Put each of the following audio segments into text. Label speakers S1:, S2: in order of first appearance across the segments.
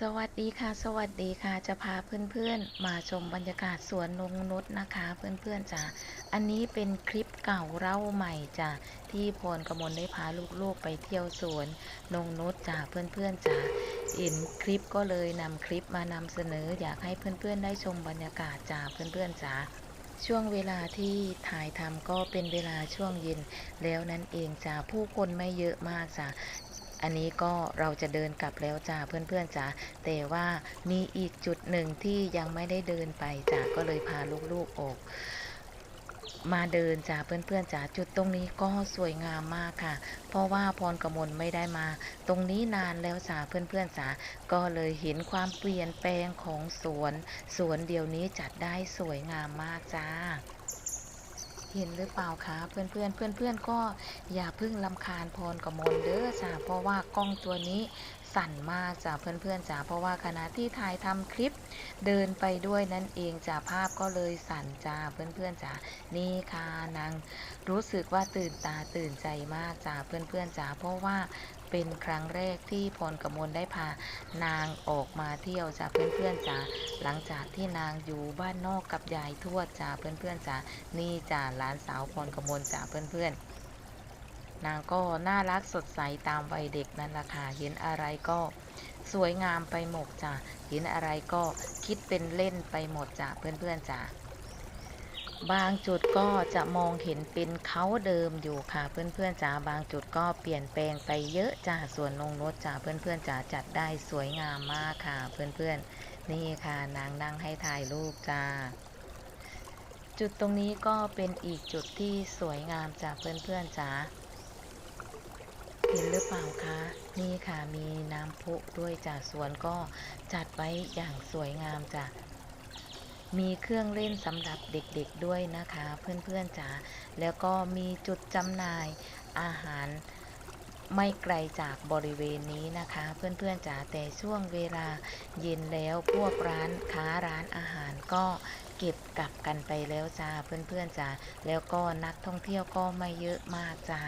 S1: สวัสดีค่ะ สวัสดีค่ะ จะพาเพื่อนๆ มาชมบรรยากาศสวนนงนุษนะคะ เพื่อนๆจ้ะอันนี้เป็นคลิปเก่าเล่าใหม่จ้ะที่พรกมลได้พาลูกๆไปเที่ยวสวนนงนุษจ้ะเพื่อนๆจ้ะเห็นคลิปก็เลยนำคลิปมานำเสนอ อยากให้เพื่อนๆได้ชมบรรยากาศจ้ะเพื่อนๆจ้ะช่วงเวลาที่ถ่ายทำก็เป็นเวลาช่วงเย็น แล้วนั่นเองจ้ะผู้คนไม่เยอะมากจ้ะ อันนี้ก็เราจะเดินกลับแล้วจ้าเพื่อนๆจ้าแต่ว่ามีอีกจุดหนึ่งที่ยังไม่ได้เดินไปจ้าก็เลยพาลูกๆออกมาเดินจ้าเพื่อนๆจ้าจุดตรงนี้ก็สวยงามมากค่ะ เพราะว่าพรกมลไม่ได้มา ตรงนี้นานแล้วจ้าเพื่อนๆจ้าก็เลยเห็นความเปลี่ยนแปลงของสวน สวนเดียวนี้จัดได้สวยงามมากจ้า เห็นหรือเปล่าคะเพื่อนเพื่อนเพื่อนเพื่อนก็อย่าเพึ่งลำคาญพรกมลเด้อจ้าเพราะว่ากล้องตัวนี้สั่นมากจ้าเพื่อนเพื่อนจ้าเพราะว่าขณะที่ถ่ายทำคลิปเดินไปด้วยนั่นเองจ้าภาพก็เลยสั่นจ้าเพื่อนเพื่อนจ้านี่ค่ะนางรู้สึกว่าตื่นตาตื่นใจมากจ้าเพื่อนเพื่อนจ้าเพราะว่าเป็นครั้งแรกที่พรกมลได้พานางออกมาเที่ยวจ้าเพื่อนเพื่อนๆจ้าหลังจากที่นางอยู่บ้านนอกกับยายทวดจ้าเพื่อนเพื่อนๆจ้านี่จ้าหลานสาวพรกมลจ้าเพื่อนๆ นางก็น่ารักสดใสตามวัยเด็กนั่นแหละค่ะเห็นอะไรก็สวยงามไปหมดจ้ะเห็นอะไรก็คิดเป็นเล่นไปหมดจ้ะเพื่อนๆจ้ะ บางจุดก็จะมองเห็นเป็นเขาเดิมอยู่ค่ะ เพื่อนๆจ้าบางจุดก็เปลี่ยนแปลงไปเยอะจ้าส่วนนงรถจ้าเพื่อนๆจ้าจัดได้สวยงามมากค่ะ เพื่อนๆ นี่ค่ะนางนั่งให้ถ่ายรูปจ้าจุดตรงนี้ก็เป็นอีกจุดที่สวยงามจากเพื่อนๆจ๋าเห็นหรือเปล่าคะ นี่ค่ะมีน้ำพุด้วยจากสวนก็จัดไว้อย่างสวยงามจ้ะ มีเครื่องเล่นสำหรับเด็กๆด้วยนะคะ เพื่อนๆจ๋าแล้วก็มีจุดจำหน่ายอาหารไม่ไกลจากบริเวณนี้นะคะ เพื่อนๆจ๋าแต่ช่วงเวลาเย็นแล้วพวกร้านค้าร้านอาหารก็เก็บกลับกันไปแล้วจ้าเพื่อนๆจ๋าแล้วก็นักท่องเที่ยวก็ไม่เยอะมากจ้า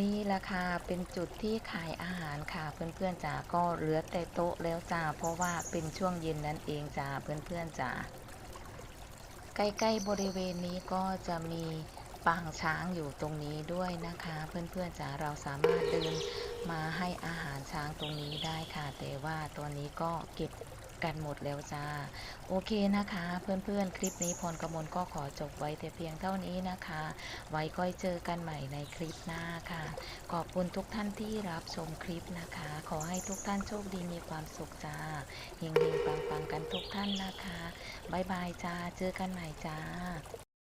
S1: นี่แหละค่ะเป็นจุดที่ขายอาหารค่ะเพื่อนๆจ๋าก็เหลือแต่โต๊ะแล้วจ้าเพราะว่าเป็นช่วงเย็นนั่นเองจ้าเพื่อนๆจ๋าใกล้ๆบริเวณนี้ก็จะมีปางช้างอยู่ตรงนี้ด้วยนะคะ เพื่อนๆจ๋าเราสามารถเดินมาให้อาหารช้างตรงนี้ได้ค่ะ แต่ว่าตัวนี้ก็เก็บ กันหมดแล้วจ้า โอเคนะคะ เพื่อนๆ คลิปนี้พรกมลก็ขอจบไว้แต่เพียงเท่านี้นะคะ ไว้ก็เจอกันใหม่ในคลิปหน้าค่ะ ขอบคุณทุกท่านที่รับชมคลิปนะคะ ขอให้ทุกท่านโชคดีมีความสุขจ้าเฮงๆปังๆกันทุกท่านนะคะบายบายจ้า เจอกันใหม่จ้า